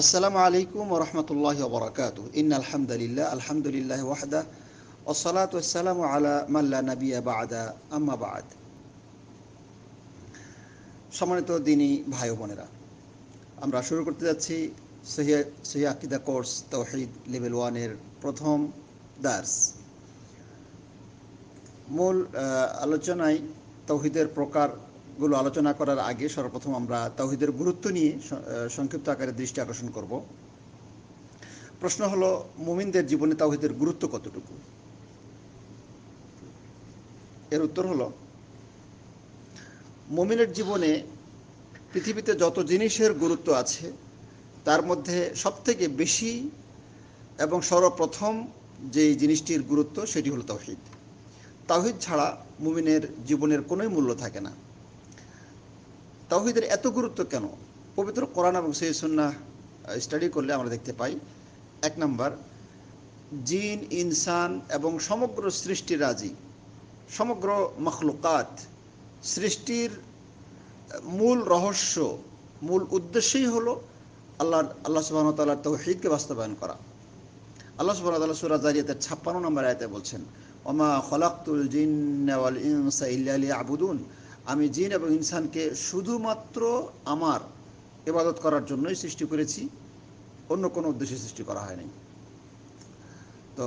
আসসালামু আলাইকুম ওরহমতুল্লাহ বরকাত ইন আলহামদুলিল্লাহ আলহামদুলিল্লাহ ওয়াহদা ওসলাত ওসালাম আলা মাল্লা নবিয়া বাদা। আম্মা বাদ। সম্মানিত দিনী ভাই বোনেরা, আমরা শুরু করতে যাচ্ছি সহি আকিদা কোর্স তৌহিদ লেভেল ওয়ানের প্রথম দার্স। মূল আলোচনায় তৌহিদের প্রকারগুলো আলোচনা করার আগে সর্বপ্রথম আমরা তৌহিদের গুরুত্ব নিয়ে সংক্ষিপ্ত আকারে দৃষ্টি আকর্ষণ করব। প্রশ্ন হলো, মুমিনদের জীবনে তাওহিদের গুরুত্ব কতটুকু? এর উত্তর হলো, মুমিনের জীবনে পৃথিবীতে যত জিনিসের গুরুত্ব আছে, তার মধ্যে সবথেকে বেশি এবং সর্বপ্রথম যে জিনিসটির গুরুত্ব সেটি হলো তৌহিদ তাওহিদ ছাড়া মুমিনের জীবনের কোনোই মূল্য থাকে না। তাওহিদের এত গুরুত্ব কেন? পবিত্র কোরআন এবং সেই সৈসন্না স্টাডি করলে আমরা দেখতে পাই, এক নম্বর, জিন, ইনসান এবং সমগ্র সৃষ্টির রাজি, সমগ্র মখলুকাত, সৃষ্টির মূল রহস্য, মূল উদ্দেশ্যই হলো আল্লাহ আল্লাহ সুবাহ তাল্লাহ তৌহিদকে বাস্তবায়ন করা। আল্লাহ সুবাহ তাল্লাহ সুরা জারিয়াতের ছাপ্পান্ন নম্বর আয়তে বলছেন, ওমা খলাক্তুল জিন ইনসা ইল্লা আবুদুন আমি জিন এবং ইনসানকে শুধুমাত্র আমার ইবাদত করার জন্যই সৃষ্টি করেছি, অন্য কোনো উদ্দেশ্যে সৃষ্টি করা হয়নি। তো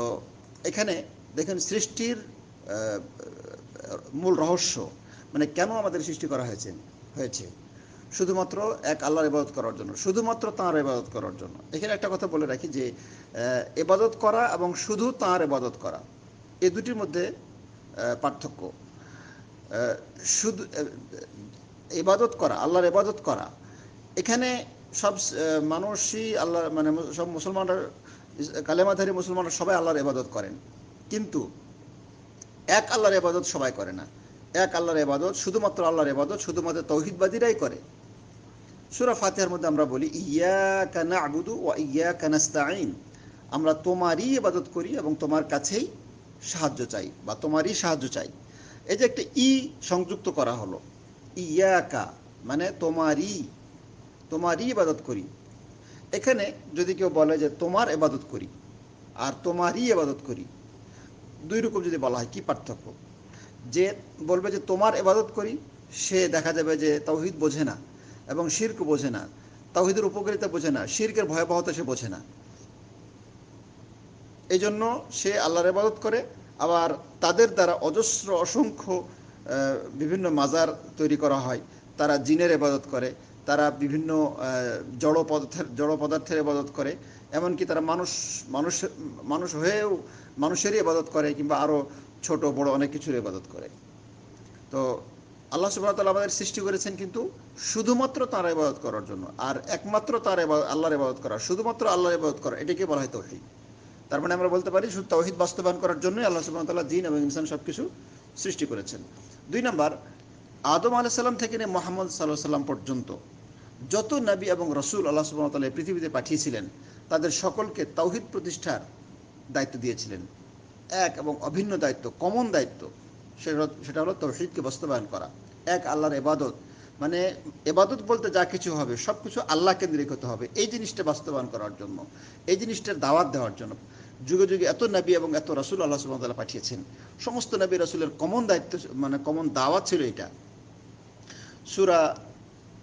এখানে দেখেন, সৃষ্টির মূল রহস্য মানে কেন আমাদের সৃষ্টি করা হয়েছে হয়েছে? শুধুমাত্র এক আল্লাহর ইবাদত করার জন্য, শুধুমাত্র তাঁর ইবাদত করার জন্য। এখানে একটা কথা বলে রাখি যে এবাদত করা এবং শুধু তাঁর ইবাদত করা এ দুটির মধ্যে পার্থক্য। শুধু ইবাদত করা, আল্লাহর ইবাদত করা। এখানে সব মানুষই আল্লাহ মানে সব মুসলমানরা, কালেমাধারী মুসলমানরা সবাই আল্লাহর ইবাদত করেন। কিন্তু এক আল্লাহর ইবাদত সবাই করে না। এক আল্লাহর ইবাদত শুধুমাত্র আল্লাহর ইবাদত শুধুমাত্র তৌহিদবাদীরাই করে। সুরা ফাতিহার মধ্যে আমরা বলি ইয়া কানা আবুদু ও ইয়া কানাস্তাইন আমরা তোমারই ইবাদত করি এবং তোমার কাছেই সাহায্য চাই বা তোমারই সাহায্য চাই। এই যে একটা ই সংযুক্ত করা হলো, ইয়াকা মানে তোমারই তোমারই ইবাদত করি। এখানে যদি কেউ বলে যে তোমার এবাদত করি আর তোমারই এবাদত করি, দুই রকম যদি বলা হয়, কি পার্থক্য? যে বলবে যে তোমার এবাদত করি, সে দেখা যাবে যে তৌহিদ বোঝে না এবং শির্ক বোঝে না, তাওহিদের উপকারিতা বোঝে না, শির্কের ভয়াবহতা সে বোঝে না। এই জন্য সে আল্লাহর ইবাদত করে আবার তাদের দ্বারা অজস্র, অসংখ্য বিভিন্ন মাজার তৈরি করা হয়। তারা জিনের ইবাদত করে, তারা বিভিন্ন জড় পদার্থের জড় পদার্থের ইবাদত করে। এমনকি তারা মানুষ মানুষ মানুষ হয়েও মানুষেরই এবাদত করে কিংবা আরও ছোট, বড় অনেক কিছুর ইবাদত করে। তো আল্লাহ সুবাহতাল আমাদের সৃষ্টি করেছেন কিন্তু শুধুমাত্র তার ইবাদত করার জন্য। আর একমাত্র তার আল্লাহর ইবাদত করা, শুধুমাত্র আল্লাহর ইবাদত করা এটাকে বলা হয় তৌহিদ। তার মানে আমরা বলতে পারি শুধু তৌহিদ বাস্তবায়ন করার জন্যই আল্লাহ সুবাহতাল্লাহ দিন এবং ইনসান সব কিছু সৃষ্টি করেছেন। দুই নম্বর, আদম আলাইসাল্লাম থেকে নিয়ে মোহাম্মদ সাল্লাহ সাল্লাম পর্যন্ত যত নবী এবং রসুল আল্লাহ সুবাহতাল্লাহ পৃথিবীতে পাঠিয়েছিলেন, তাদের সকলকে তৌহিদ প্রতিষ্ঠার দায়িত্ব দিয়েছিলেন। এক এবং অভিন্ন দায়িত্ব কমন দায়িত্ব, সেটা সেটা হলো তৌহিদকে বাস্তবায়ন করা। এক, আল্লাহর এবাদত মানে এবাদত বলতে যা কিছু হবে সব কিছু আল্লাহ কেন্দ্রিক হতে হবে। এই জিনিসটা বাস্তবায়ন করার জন্য, এই জিনিসটার দাওয়াত দেওয়ার জন্য। যুগে যুগে এত নবী এবং এত রাসুল আল্লাহ সুবাহতাল্লাহ পাঠিয়েছেন। সমস্ত নবী রসুলের কমন দায়িত্ব মানে কমন দাওয়াত ছিল এটা। সুরা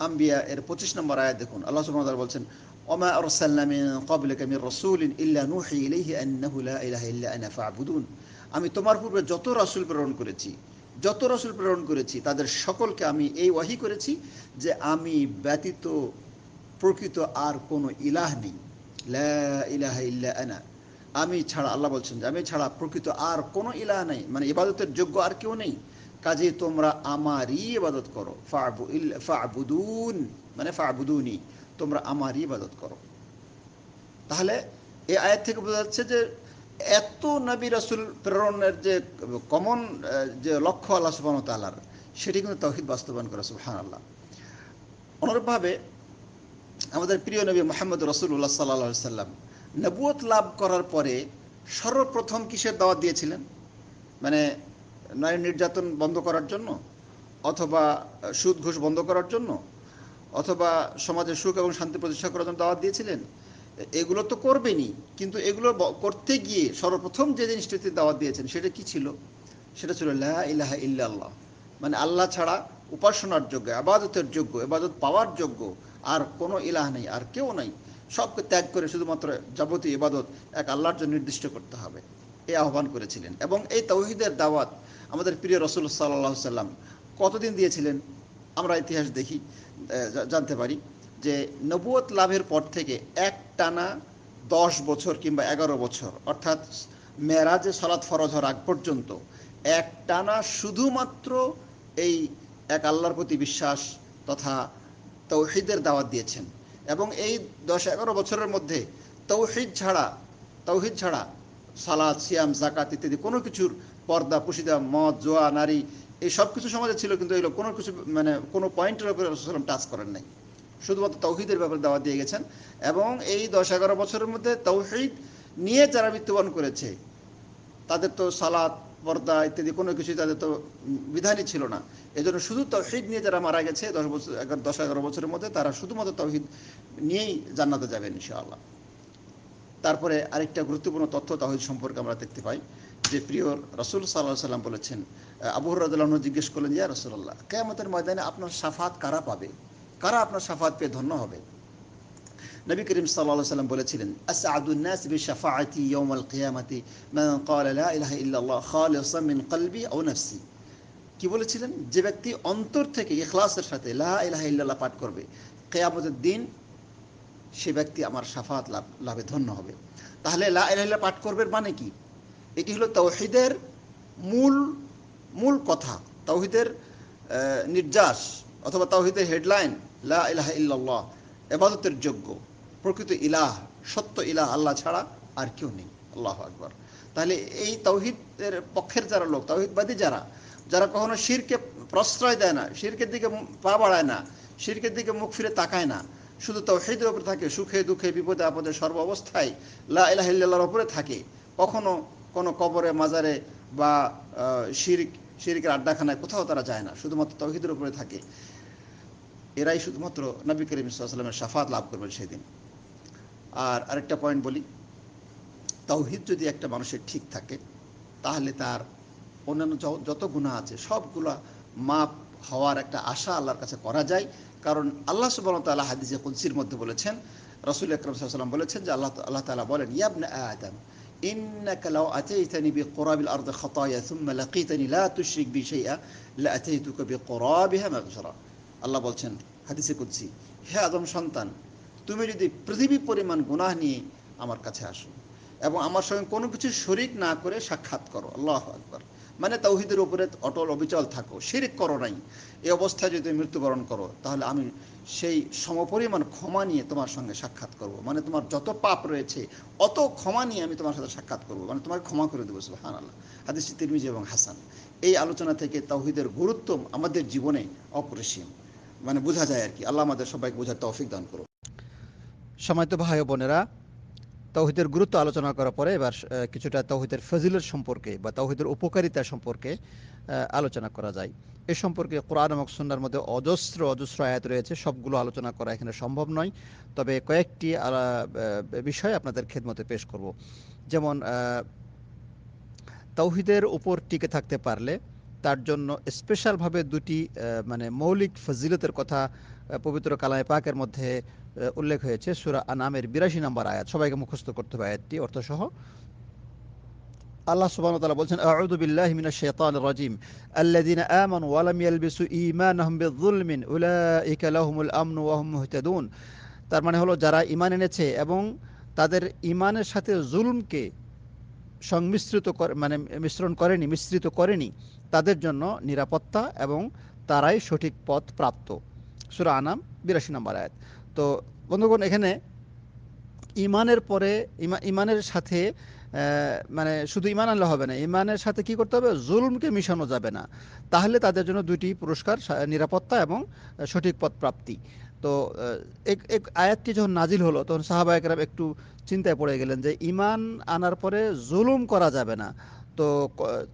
আম্বিয়া এর পঁচিশ নম্বর আয়াত দেখুন। আল্লাহ সুবাহতাল্লাহ বলছেন, ওমা আরসালনা মিন ক্বাবলিকা মির রাসূলিন ইল্লা লা ইলাহা ইল্লা আনা আমি তোমার পূর্বে যত রাসুল প্রেরণ করেছি, যত রাসুল প্রেরণ করেছি, তাদের সকলকে আমি এই ওয়াহি করেছি যে আমি ব্যতীত প্রকৃত আর কোনো ইলাহ নেই। লা ইলাহা ইল্লা আনা। আমি ছাড়া আল্লাহ বলছেন যে, আমি ছাড়া প্রকৃত আর কোনো ইলাহ নেই। মানে ইবাদতের যোগ্য আর কেউ নেই। কাজে তোমরা আমারই ইবাদত করো। ফাবুদুন। মানে ফাবুদুনি। তোমরা আমারই ইবাদত করো। তাহলে এই আয়াত থেকে বোঝা যাচ্ছে যে, এত নবী রাসুল প্রেরণের যে কমন, যে লক্ষ্য আল্লাহ সুবাহ তাল্লার সেটি কিন্তু তৌহিদ বাস্তবায়ন করা সুহান আল্লাহ অনুরূপভাবে আমাদের প্রিয় নবী মোহাম্মদ রসুল্লাহ সাল্লা সাল্লাম নবুয়ত লাভ করার পরে সর্বপ্রথম কিসের দাওয়াত দিয়েছিলেন? মানে নারী নির্যাতন বন্ধ করার জন্য? অথবা সুদ ঘুষ বন্ধ করার জন্য? অথবা সমাজে সুখ এবং শান্তি প্রতিষ্ঠা করার জন্য দাওয়াত দিয়েছিলেন? এগুলো তো করবেনই, কিন্তু এগুলো করতে গিয়ে সর্বপ্রথম যে জিনিসটিতে দাওয়াত দিয়েছেন, সেটা কি ছিল? সেটা ছিল লা ইলাহা ইল্লাল্লাহ। মানে আল্লাহ ছাড়া উপাসনার যোগ্য, আবাদতের যোগ্য, এবাদত পাওয়ার যোগ্য, আর কোনো ইলাহ নেই, আর কেউ নাই। সবকে ত্যাগ করে শুধুমাত্র যাবতীয় ইবাদত এক আল্লাহর জন্য নির্দিষ্ট করতে হবে। এই আহ্বান করেছিলেন। এবং এই তৌহিদের দাওয়াত আমাদের প্রিয় রসুল সাল্লাহ সাল্লাম কতদিন দিয়েছিলেন আমরা ইতিহাস দেখি জানতে পারি যে নবুয়ত লাভের পর থেকে এক টানা দশ বছর কিংবা এগারো বছর, অর্থাৎ মেরাজে সালাত ফরজ হওয়ার আগ পর্যন্ত এক টানা শুধুমাত্র এই এক আল্লাহর প্রতি বিশ্বাস তথা তৌহিদের দাওয়াত দিয়েছেন। এবং এই দশ এগারো বছরের মধ্যে তৌহিদ ছাড়া তৌহিদ ছাড়া সালাদ, সিয়াম জাকাত ইত্যাদি কোনো কিছুর পর্দা, পুশিদা, মদ, জোয়া, নারী এই সব কিছু সমাজে ছিল কিন্তু এগুলো কোনো কিছু মানে কোনো পয়েন্টের উপরে রসুলাম টাচ করেন নাই। শুধুমাত্র তৌহিদের ব্যাপারে দাওয়াত দিয়ে গেছেন এবং এই দশ এগারো বছরের মধ্যে তৌহিদ নিয়ে যারা মৃত্যুবরণ করেছে, তাদের তো সালাত পর্দা ইত্যাদি কোনো কিছু তাদের তো বিধানই ছিল না। এই জন্য শুধু তৌহিদ নিয়ে যারা মারা গেছে, দশ বছর, এগারো, দশ, এগারো বছরের মধ্যে তারা শুধুমাত্র তৌহিদ নিয়েই জান্নাতে যাবেন ইনশাআল্লাহ। তারপরে আরেকটা গুরুত্বপূর্ণ তথ্য তাহিদ সম্পর্কে আমরা দেখতে পাই, যে প্রিয় রসুল সাল্লাহ সাল্লাম বলেছেন আবুহর রাজু জিজ্ঞেস করলেন, ইয়া রসুল্লাহ কেয়ামতের ময়দানে আপনার সাফাত কারা পাবে? কারা আপনার সাফাত পেয়ে ধন্য হবে? নবী করিম সাল্লাম বলেছিলেন নাফসি। কি বলেছিলেন? যে ব্যক্তি অন্তর থেকে ইখলাসের সাথে লা পাঠ করবে কিয়ামতের দিন সে ব্যক্তি আমার সাফাত লাভ লাভে ধন্য হবে। তাহলে লা পাঠ করবে মানে কি? এটি হলো তাওহীদের মূল মূল কথা। তাওহীদের আহ, নির্যাস অথবা তাওহীদের হেডলাইন লা ইলাহা এবাদতের যোগ্য, প্রকৃত ইলাহ, সত্য ইলাহ আল্লাহ ছাড়া আর কেউ নেই। আল্লাহ আকবর। তাহলে এই তাওহীদের পক্ষের যারা লোক, তাওহীদবাদী যারা যারা কখনো শিরকে প্রশ্রয় দেয় না, শিরকের দিকে পা বাড়ায় না, শিরকের দিকে মুখ ফিরে তাকায় না, শুধু তাওহীদের উপরে থাকে, সুখে, দুঃখে, বিপদে, আপদে, সর্ব অবস্থায় লা ইলাহা ইল্লাল্লাহর উপরে থাকে। কখনো কোনো কবরে, মাজারে বা শিরক, শিরকের আড্ডাখানায় কোথাও তারা যায় না, শুধুমাত্র তৌহিদের উপরে থাকে। এরাই শুধুমাত্র নবী করিম সাল্লামের সাফাত লাভ করবেন সেদিন আর আরেকটা পয়েন্ট বলি, তাওহিদ যদি একটা মানুষের ঠিক থাকে, তাহলে তার অন্যান্য যত গুণা আছে, সবগুলা মাপ হওয়ার একটা আশা আল্লাহর কাছে করা যায়। কারণ আল্লাহ সুবহানাহু ওয়া তাআলা কুলসির মধ্যে বলেছেন, রসুল আকরাম সাল্লাল্লাহু বলেছেন যে আল্লাহ আল্লাহ তালা বলেন, ইয়া ইবনে আদম লাআতাইতুকা বিকুরাবিহা মাগফিরা আল্লাহ বলছেন, হাদিসে কুদসি, হে আদম সন্তান, তুমি যদি পৃথিবী পরিমাণ গুনাহ নিয়ে আমার কাছে আসো এবং আমার সঙ্গে কোনো কিছু শরিক না করে সাক্ষাৎ করো, আল্লাহ আকবর। মানে তৌহিদের উপরে অটল অবিচল থাকো, শিরিক করো নাই। এই অবস্থায় যদি মৃত্যুবরণ করো, তাহলে আমি সেই সমপরিমাণ ক্ষমা নিয়ে তোমার সঙ্গে সাক্ষাৎ করব। মানে তোমার যত পাপ রয়েছে, অত ক্ষমা নিয়ে আমি তোমার সাথে সাক্ষাৎ করব। মানে তোমাকে ক্ষমা করে দেবো সুহান আল্লাহ হাদিস তিরমিজি এবং হাসান। এই আলোচনা থেকে তৌহিদের গুরুত্ব আমাদের জীবনে অপরিসীম। মানে বোঝা যায় আর কি। আল্লাহ আমাদের সবাইকে বোঝার তৌফিক দান করো তো ভাই বোনেরা, তৌহিদের গুরুত্ব আলোচনা করার পরে এবার কিছুটা তৌহিদের ফজিলত সম্পর্কে বা তৌহিদের উপকারিতা সম্পর্কে আলোচনা করা যায়। এ সম্পর্কে কোরআন এবং সুন্নার মধ্যে অজস্র অজস্র আয়াত রয়েছে। সবগুলো আলোচনা করা এখানে সম্ভব নয়। তবে কয়েকটি বিষয় আপনাদের খেদমতে পেশ করব। যেমন তৌহিদের উপর টিকে থাকতে পারলে তার জন্য স্পেশালভাবে দুটি মানে মৌলিক ফজিলতের কথা পবিত্র কালামে পাকের মধ্যে উল্লেখ হয়েছে। সুরা আনামের বিরাশি নম্বর আয়াত। সবাইকে মুখস্থ করতে হবে আয়াতটি, অর্থসহ। আল্লাহ সুবহানাহু ওয়া তাআলা বলছেন, আউযু বিল্লাহি মিনাশ শাইতানির রাজিম। আল্লাযীনা আমানু ওয়া লাম ইয়ালবিসু ঈমানাহুম বিযুলমিন, উলাইকা লাহুমুল আমনু ওয়া হুম মুহতাদুন। তার মানে হলো, যারা ঈমান এনেছে এবং তাদের ঈমানের সাথে জুলমকে সংমিশ্রিত মানে মিশ্রণ করেনি, মিশ্রিত করেনি তাদের জন্য নিরাপত্তা এবং তারাই সঠিক পথ প্রাপ্ত। সূরা আনাম, বিরাশি নম্বর আয়াত। তো বন্ধুগণ, এখানে ইমানের পরে, ইমা- ইমানের সাথে মানে শুধু ইমান আনলে হবে না ইমানের সাথে কি করতে হবে? জুলুমকে মিশানো যাবে না। তাহলে তাদের জন্য দুইটি পুরস্কার নিরাপত্তা এবং সঠিক পথ প্রাপ্তি। তো এক এক আয়াতটি যখন নাজিল হলো, তখন সাহাবা একরাম একটু চিন্তায় পড়ে গেলেন যে ইমান আনার পরে জুলুম করা যাবে না। তো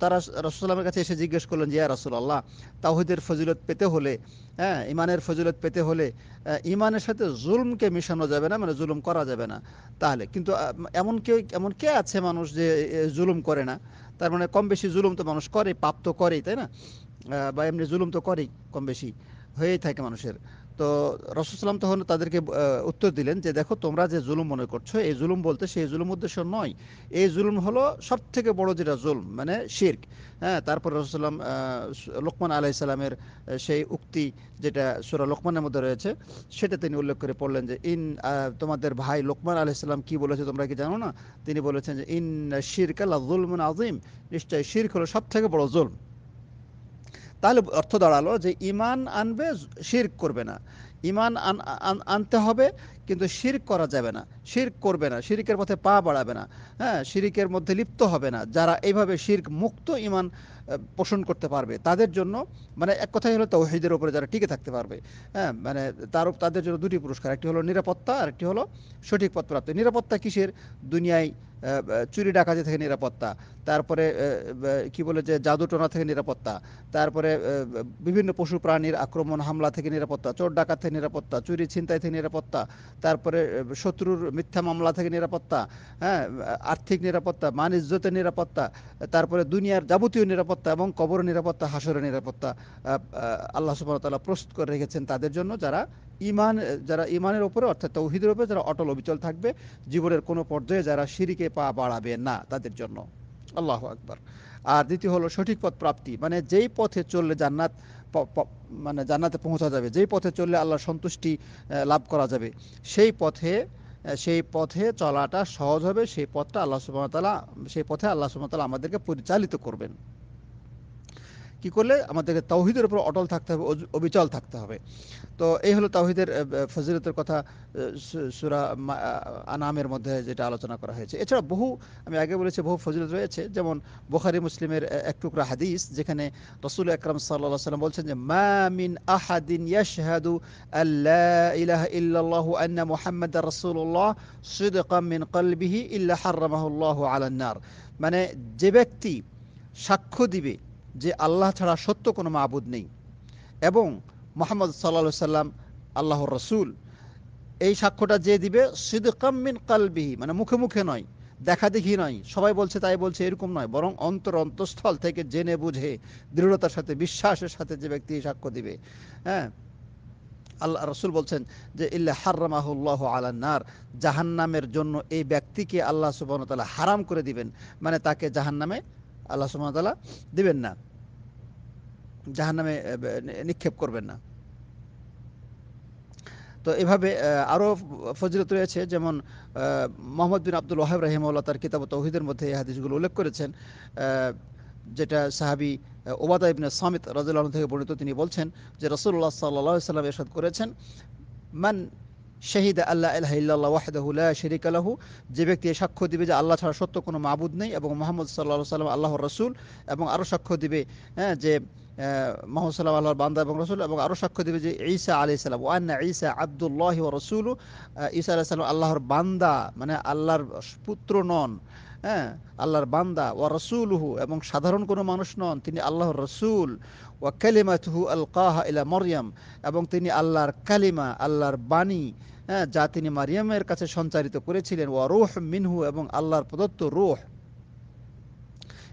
তারা রসুলামের কাছে এসে জিজ্ঞেস করলেন যে রাসুল আল্লাহ তাহিদের ফজিলত পেতে হলে হ্যাঁ ইমানের ফজিলত পেতে হলে ইমানের সাথে জুলমকে মিশানো যাবে না মানে জুলুম করা যাবে না। তাহলে, কিন্তু এমন কেউ, এমন কে আছে মানুষ যে জুলুম করে না? তার মানে কম বেশি জুলুম তো মানুষ করে পাপ তো করেই, তাই না? বা এমনি জুলুম তো করেই, কম বেশি হয়েই থাকে মানুষের। তো রসুলাম তখন তাদেরকে উত্তর দিলেন যে দেখো তোমরা যে জুলুম মনে করছ, এই জুলুম বলতে সেই জুলুম উদ্দেশ্য নয়। এই জুলুম হলো সব থেকে বড় যেটা জুলম মানে শির্ক। হ্যাঁ তারপর রসুলাম লোকমান আলাহ সালামের সেই উক্তি যেটা সুরা লোকমানের মধ্যে রয়েছে, সেটা তিনি উল্লেখ করে পড়লেন যে, ইন তোমাদের ভাই লোকমান আলাইসাল্লাম কি বলেছে তোমরা কি জানো না? তিনি বলেছেন যে ইন শিরক আল্লাহ জুলমন আজিম নিশ্চয়ই শির্ক হলো সব থেকে বড় জুলম। তাহলে অর্থ দাঁড়াল যে ইমান আনবে শির করবে না। ইমান আনতে হবে কিন্তু শির্ক করা যাবে না, শির্ক করবে না, শিরিকের পথে পা বাড়াবে না হ্যাঁ শিরিকের মধ্যে লিপ্ত হবে না, যারা এইভাবে শির্ক মুক্ত ইমান পোষণ করতে পারবে, তাদের জন্য মানে এক কথাই হলো তৌহিদের উপরে যারা টিকে থাকতে পারবে হ্যাঁ মানে তার তাদের জন্য দুটি পুরস্কার, একটি হলো নিরাপত্তা আর একটি হলো সঠিক পথ প্রাপ্তি। নিরাপত্তা কিসের? দুনিয়ায় চুরি, ডাকাতি থেকে নিরাপত্তা, তারপরে কি বলে যে জাদুটোনা থেকে নিরাপত্তা, তারপরে বিভিন্ন পশু প্রাণীর আক্রমণ, হামলা থেকে নিরাপত্তা, চোর, ডাকাত থেকে নিরাপত্তা, চুরি, ছিনতাই থেকে নিরাপত্তা তারপরে শত্রুর মিথ্যা মামলা থেকে নিরাপত্তা হ্যাঁ আর্থিক নিরাপত্তা, মান ইজ্জতের নিরাপত্তা, তারপরে দুনিয়ার যাবতীয় নিরাপত্তা এবং কবর নিরাপত্তা, হাসরের নিরাপত্তা আল্লাহ সুবাহতাল্লাহ প্রস্তুত করে রেখেছেন তাদের জন্য যারা ইমান যারা ইমানের ওপরে অর্থাৎ তৌহিদের উপরে যারা অটল অবিচল থাকবে, জীবনের কোনো পর্যায়ে যারা সিঁড়িকে পা বাড়াবে না তাদের জন্য। আল্লাহ আকবর। আর দ্বিতীয় হলো সঠিক পথ প্রাপ্তি মানে যেই পথে চললে জান্নাত মানে জান্নাতে পৌঁছা যাবে। যেই পথে চললে আল্লাহর সন্তুষ্টি লাভ করা যাবে। সেই পথে সেই পথে চলাটা সহজ হবে, সেই পথটা আল্লাহ সুবাহতালা সেই পথে আল্লাহ সুবাহতালা আমাদেরকে পরিচালিত করবেন। কি করলে আমাদেরকে তাওহিদের উপর অটল থাকতে হবে অবিচল থাকতে হবে। তো এই হলো তাওহিদের ফজিলতের কথা সুরা আনামের মধ্যে যেটা আলোচনা করা হয়েছে। এছাড়া বহু, আমি আগে বলেছি বহু ফজিলত রয়েছে, যেমন বোখারি, মুসলিমের এক টুকরা হাদিস, যেখানে রসুল আকরাম সাল্লাম বলছেন যে, মা মিন আহাদিন ইয়াশহাদু আল্লাহ ইলাহা ইল্লাল্লাহু মিন কলবিহি ইল্লা হাররামাহুল্লাহু আলান মানে যে ব্যক্তি সাক্ষ্য দিবে যে আল্লাহ ছাড়া সত্য কোনো মাবুদ নেই। এবং মোহাম্মদ সাল্লা সাল্লাম আল্লাহর রসুল, এই সাক্ষ্যটা যে দিবে সিদ্কাম্মিন কালবিহি মানে মুখে মুখে নয়, দেখা দেখি নয়, সবাই বলছে তাই বলছে এরকম নয়, বরং অন্তর অন্তঃস্থল থেকে জেনে বুঝে, দৃঢ়তার সাথে, বিশ্বাসের সাথে যে ব্যক্তি সাক্ষ্য দিবে হ্যাঁ? আল্লাহ, রসুল বলছেন যে, ইল্লা হার্রামাহুল্লাহ আলান্নার জাহান্নামের জন্য এই ব্যক্তিকে আল্লাহ সুবাহতাল্লাহ হারাম করে দিবেন মানে তাকে জাহান্নামে আল্লাহ সুমতালা দিবেন না। জাহান নামে নিক্ষেপ করবেন না। তো এভাবে আরও ফজিলত রয়েছে, যেমন মোহাম্মদ বিন আব্দুল ওয়াহাব রাহিমউল্লাহ তার কিতাব তৌহিদের মধ্যে এই হাদিসগুলো উল্লেখ করেছেন। যেটা সাহাবি ওবাদা ইবনে সামিত রাজুল্লাহ থেকে বর্ণিত, তিনি বলছেন যে রসুল্লাহ সাল্লাহ সাল্লাম এরশাদ করেছেন, মান শহীদ আল্লাহ আল্লাহ ওয়াহদাহুল্লাহ শরিক আলাহু যে ব্যক্তি সাক্ষ্য দিবে যে আল্লাহ ছাড়া সত্য কোনো মাবুদ নেই এবং মোহাম্মদ সাল্লাহ সাল্লাম আল্লাহর রসুল এবং আরও সাক্ষ্য দিবে হ্যাঁ যে মোহাম্মদ সাল্লাহ আল্লাহর বান্দা এবং রসুল এবং আরও সাক্ষ্য দিবে যে ঈসা আলি সাল্লাম ওয়ান্না ঈসা আবদুল্লাহ ও রসুল। ঈসা আলাহ সাল্লাম আল্লাহর বান্দা মানে আল্লাহর পুত্র নন হ্যাঁ আল্লাহর বান্দা ও রসুলহু এবং সাধারণ কোনো মানুষ নন, তিনি আল্লাহর রসুল। ও কালিমাতহু আল কাহা ইলা মরিয়াম এবং তিনি আল্লাহর কালিমা, আল্লাহর বাণী যা তিনি মারিয়ামের কাছে সঞ্চারিত করেছিলেন ও রোহ মিনহু এবং আল্লাহর প্রদত্ত রোহ।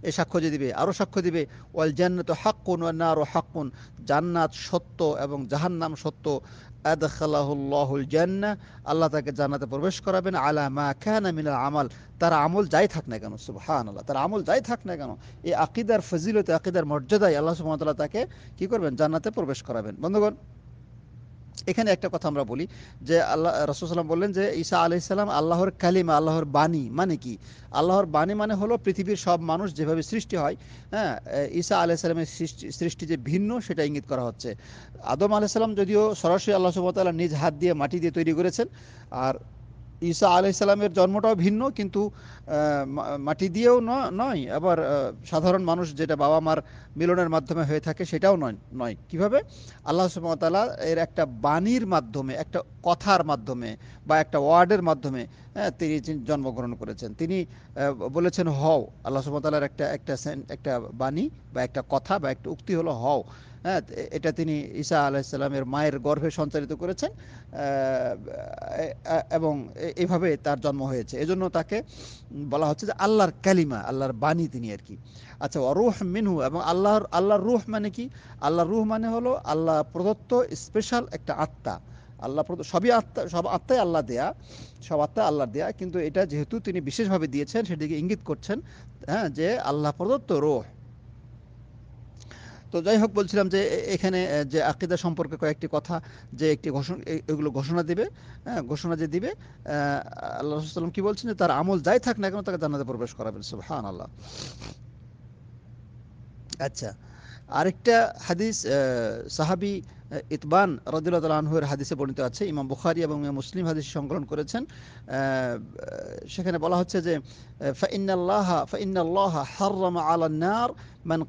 এ সাক্ষ্য যে দিবে আরও সাক্ষ্য দিবে, ওয়াল জান্নাত হাক্কুন ওয়া নারু হাক্কুন, জান্নাত সত্য এবং জাহান্নাম সত্য। আদখালাহুল্লাহুল জান্নাহ, আল্লাহ তাকে জান্নাতে প্রবেশ করাবেন, আলা মা কানা মিনাল আমাল। তার আমল যাই থাক না কেন, সুবহানাল্লাহ, তার আমল যাই থাক না কেন, এই আকীদার ফজিলতে, আকিদার মর্যাদায় আল্লাহ সুবহানাহু ওয়া তাআলা তাকে কি করবেন? জান্নাতে প্রবেশ করাবেন। বন্ধুগণ এখানে একটা কথা আমরা বলি যে আল্লাহ রসুলাম বললেন যে ঈসা আলাইসাল্লাম আল্লাহর কালিমা, আল্লাহর বাণী মানে কি? আল্লাহর বাণী মানে হলো পৃথিবীর সব মানুষ যেভাবে সৃষ্টি হয় হ্যাঁ ঈসা আলাইসাল্লামের সৃষ্টি সৃষ্টি যে ভিন্ন সেটা ইঙ্গিত করা হচ্ছে। আদম আলাইসাল্লাম যদিও সরাসরি আল্লাহ সুমতাল্লাহ নিজ হাত দিয়ে মাটি দিয়ে তৈরি করেছেন, আর ঈসা আলাইসাল্লামের জন্মটাও ভিন্ন কিন্তু মাটি দিয়েও নয়। আবার সাধারণ মানুষ যেটা বাবা মার মিলনের মাধ্যমে হয়ে থাকে সেটাও নয় নয়। কীভাবে? আল্লাহ সুমতাল্লাহ এর একটা বাণীর মাধ্যমে একটা কথার মাধ্যমে বা একটা ওয়ার্ডের মাধ্যমে হ্যাঁ, তিনি জন্মগ্রহণ করেছেন। তিনি বলেছেন হও। আল্লাহ সুমতাল্লাহর একটা একটা একটা বাণী বা একটা কথা বা একটা উক্তি হলো হও। হ্যাঁ এটা তিনি ঈসা আলাইসাল্লামের মায়ের গর্ভে সঞ্চালিত করেছেন এবং এভাবে তার জন্ম হয়েছে। এজন্য তাকে বলা হচ্ছে যে আল্লাহর কালিমা, আল্লাহর বাণী তিনি আর কি। আচ্ছা রুহ মিনহু, এবং আল্লাহর আল্লাহর রুহ মানে কি? আল্লাহর রুহ মানে হলো আল্লাহ প্রদত্ত স্পেশাল একটা আত্মা। আল্লাহ সবই আত্মা, সব আত্মাই আল্লাহ দেয়া, সব আত্মা আল্লাহ দেয়া, কিন্তু এটা যেহেতু তিনি বিশেষভাবে দিয়েছেন সেদিকে ইঙ্গিত করছেন হ্যাঁ যে আল্লাহ প্রদত্ত রোহ। তো যাই হোক বলছিলাম যে এখানে যে আকিদা সম্পর্কে কয়েকটি কথা যে একটি ঘোষণা এগুলো ঘোষণা দিবে হ্যাঁ ঘোষণা যে দিবে আল্লাহ সাল্লাম কি বলছেন যে, তার আমল যাই থাক না কেন তাকে জান্নাতে প্রবেশ করাবেন সুবহান আল্লাহ আচ্ছা আরেকটা হাদিস সাহাবি ইতবান রদুল্লাহ আনহুর হাদিসে বর্ণিত আছে। ইমাম বুখারি এবং মুসলিম হাদিস সংকলন করেছেন। সেখানে বলা হচ্ছে যে মান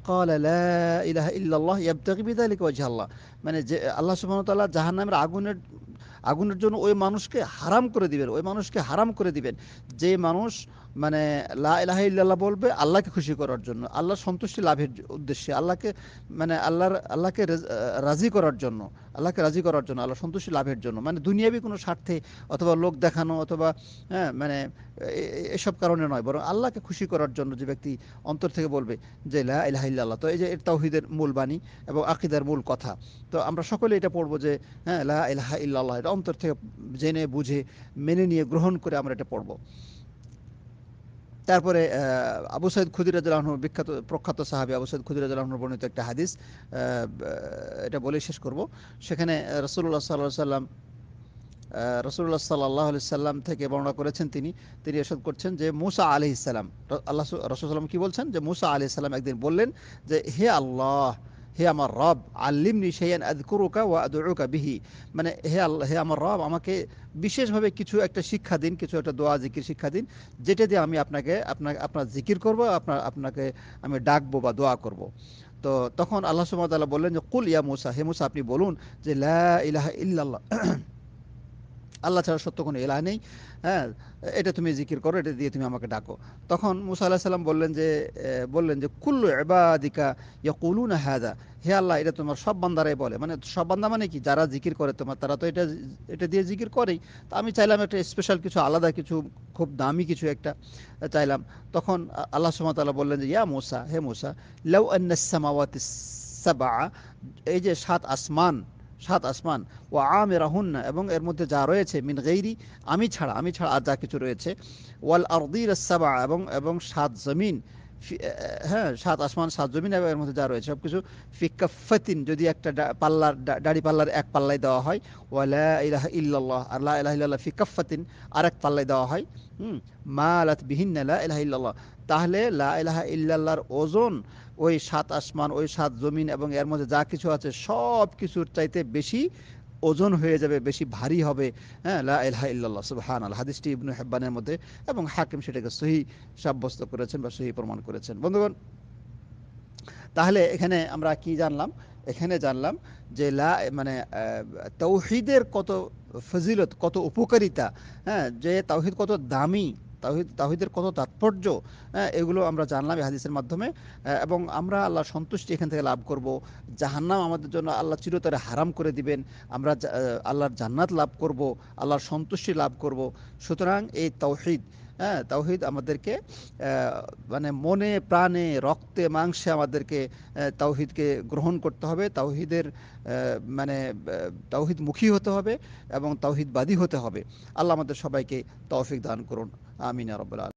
ইল্লাল্লাহ মানে যে, আল্লাহ সুবহানাহু তাআলা জাহান্নামের আগুনের আগুনের জন্য ওই মানুষকে হারাম করে দিবেন, ওই মানুষকে হারাম করে দিবেন। যে মানুষ মানে লা ইলাহা ইল্লাল্লাহ বলবে আল্লাহকে খুশি করার জন্য। আল্লাহর সন্তুষ্টি লাভের উদ্দেশ্যে। আল্লাহকে মানে আল্লাহর, আল্লাহকে রাজি করার জন্য। আল্লাহকে রাজি করার জন্য আল্লাহ সন্তুষ্টি লাভের জন্য। মানে দুনিয়াবি কোনো স্বার্থে অথবা লোক দেখানো অথবা হ্যাঁ মানে এসব কারণে নয়। বরং আল্লাহকে খুশি করার জন্য যে ব্যক্তি অন্তর থেকে বলবে যে, লা ইলাহা ইল্লাল্লাহ। তো এই যে তাওহীদের মূল বাণী এবং আকিদার মূল কথা। তো আমরা সকলে এটা পড়ব যে হ্যাঁ লা ইলাহা ইল্লাল্লাহ। এটা অন্তর থেকে জেনে, বুঝে, মেনে নিয়ে গ্রহণ করে আমরা এটা পড়ব। তারপরে আবু সৈয়দ খুদির আনহু বিখ্যাত, প্রখ্যাত সাহাবি আবু সৈয়দ খুদিরাজ আনহুর বর্ণিত একটা হাদিস এটা বলে শেষ করব। সেখানে রসুল্লাহ সাল্লাহ সাল্লাম রসুল্লাহ সাল্লাহ সাল্লাম থেকে বর্ণনা করেছেন তিনি। তিনি এরশাদ করছেন যে, মুসা আলি ইসাল্লাম আল্লাহ রসুল সাল্লাম কি বলছেন? যে, মুসা আলি সাল্লাম একদিন বললেন যে, হে আল্লাহ হে আমার রব আল্লিমনি সেয়ান আদকুরুকা ও আদউকা বিহি মানে হে আল্লাহ হে আমার রব আমাকে বিশেষভাবে কিছু একটা শিক্ষা দিন, কিছু একটা দোয়া, জিকির শিক্ষা দিন, যেটা দিয়ে আমি আপনাকে আপনাকে, আপনার জিকির করব, আপনার, আপনাকে আমি ডাকবো বা দোয়া করব। তো তখন আল্লাহ সুবহানাহু বললেন যে, কুল ইয়া মুসা, হে মুসা, আপনি বলুন যে, লা ইলাহা ইল্লাল্লাহ আল্লাহ ছাড়া সত্য কোনো এলাহ নেই। হ্যাঁ এটা তুমি জিকির করো, এটা দিয়ে তুমি আমাকে ডাকো। তখন মুসা আল্লাহ সাল্লাম বললেন যে বললেন যে, কুল্লু এবাদিকা ইয়াকুলুনা হাদা। হে আল্লাহ, এটা তোমার সব বান্দারাই বলে। মানে সব বান্দা মানে কি? যারা জিকির করে তোমার, তারা তো এটা এটা দিয়ে জিকির করেই। তা আমি চাইলাম একটা স্পেশাল কিছু, আলাদা কিছু, খুব দামি কিছু একটা চাইলাম। তখন আল্লাহ ওয়া বললেন যে, ইয়া মুসা, হে মুসা, লাউ আন্নাস সামাওয়াতি সাবআ। এই যে সাত আসমান সাত আসমান ও আমেরাহুন্না, এবং এর মধ্যে যা রয়েছে, মিন গেইরি, আমি ছাড়া আমি ছাড়া আর যা কিছু রয়েছে, ওয়াল আর্দির সাবা এবং এবং সাত জমিন হ্যাঁ সাত আসমান, সাত জমিন এর মধ্যে যা রয়েছে সব কিছু ফিকাফাতিন যদি একটা পাল্লার দাড়ি পাল্লার এক পাল্লায় দেওয়া হয় ওয়ালা ইলাহা ইল্লাল্লাহ, আর লা ইলাহা ইল্লাল্লাহ ফিকাফাতিন আর এক পাল্লায় দেওয়া হয়, হুম, মালাত বিহিন্না লা ইলাহা ইল্লাল্লাহ। তাহলে লা ইলাহা ইল্লাল্লাহর ওজন, ওই সাত আসমান, ওই সাত জমিন এবং এর মধ্যে যা কিছু আছে সব কিছুর চাইতে বেশি ওজন হয়ে যাবে, বেশি ভারী হবে। হ্যাঁ লা ইলাহা ইল্লাল্লাহ, সুবহানাল্লাহ। হাদিসটি ইবনু হিব্বানের মধ্যে এবং হাকিম সেটাকে সহি সাব্যস্ত করেছেন বা সহি প্রমাণ করেছেন। বন্ধুগণ, তাহলে এখানে আমরা কি জানলাম? এখানে জানলাম যে লা মানে তৌহিদের কত ফজিলত, কত উপকারিতা। হ্যাঁ যে তাওহিদ কত দামি। তাওহিদ, তাওহিদের কত তাৎপর্য হ্যাঁ এগুলো আমরা জানলাম এই হাদিসের মাধ্যমে এবং আমরা আল্লাহর সন্তুষ্টি এখান থেকে লাভ করব। জাহান্নাম আমাদের জন্য আল্লাহ চিরতরে হারাম করে দিবেন। আমরা আল্লাহর জান্নাত লাভ করব, আল্লাহর সন্তুষ্টি লাভ করব। সুতরাং এই তাওহিদ হ্যাঁ তাওহিদ আমাদেরকে মানে মনে, প্রাণে, রক্তে, মাংসে আমাদেরকে তাওহিদকে গ্রহণ করতে হবে। তাওহিদের মানে তাওহিদমুখী হতে হবে এবং তাওহিদবাদী হতে হবে। আল্লাহ আমাদের সবাইকে তৌফিক দান করুন। আমিন রব্বুল আলম